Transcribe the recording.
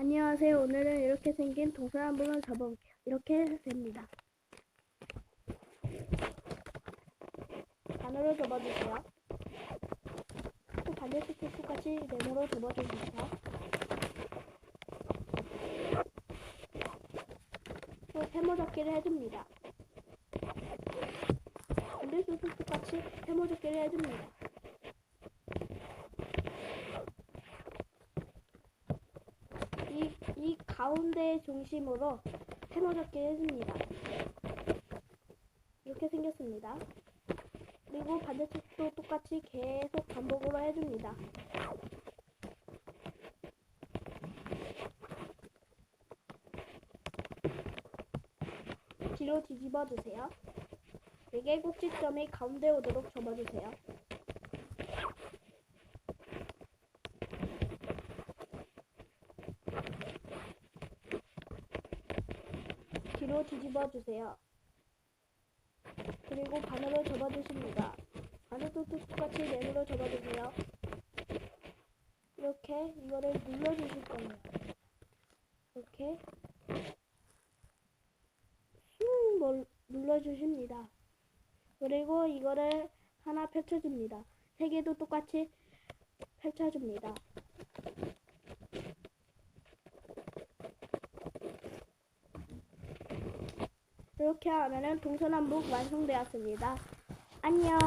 안녕하세요. 오늘은 이렇게 생긴 동서남북을 접어볼게요. 이렇게 해서 됩니다. 반으로 접어주세요. 또 반대쪽도 똑같이 네모로 접어주세요. 또 세모 접기를 해줍니다. 반대쪽도 똑같이 세모 접기를 해줍니다. 이, 이 가운데 중심으로 세모 접기를 해줍니다. 이렇게 생겼습니다. 그리고 반대쪽도 똑같이 계속 반복으로 해줍니다. 뒤로 뒤집어 주세요. 네 개 꼭지점이 가운데 오도록 접어주세요. 뒤로 뒤집어 주세요. 그리고 반으로 접어주십니다. 반으로 똑같이 네모로 접어주세요. 이렇게 이거를 눌러주실 거예요. 이렇게 쑥 몰- 눌러주십니다. 그리고 이거를 하나 펼쳐줍니다. 세 개도 똑같이 펼쳐줍니다. 이렇게 하면은 동서남북 완성되었습니다. 안녕.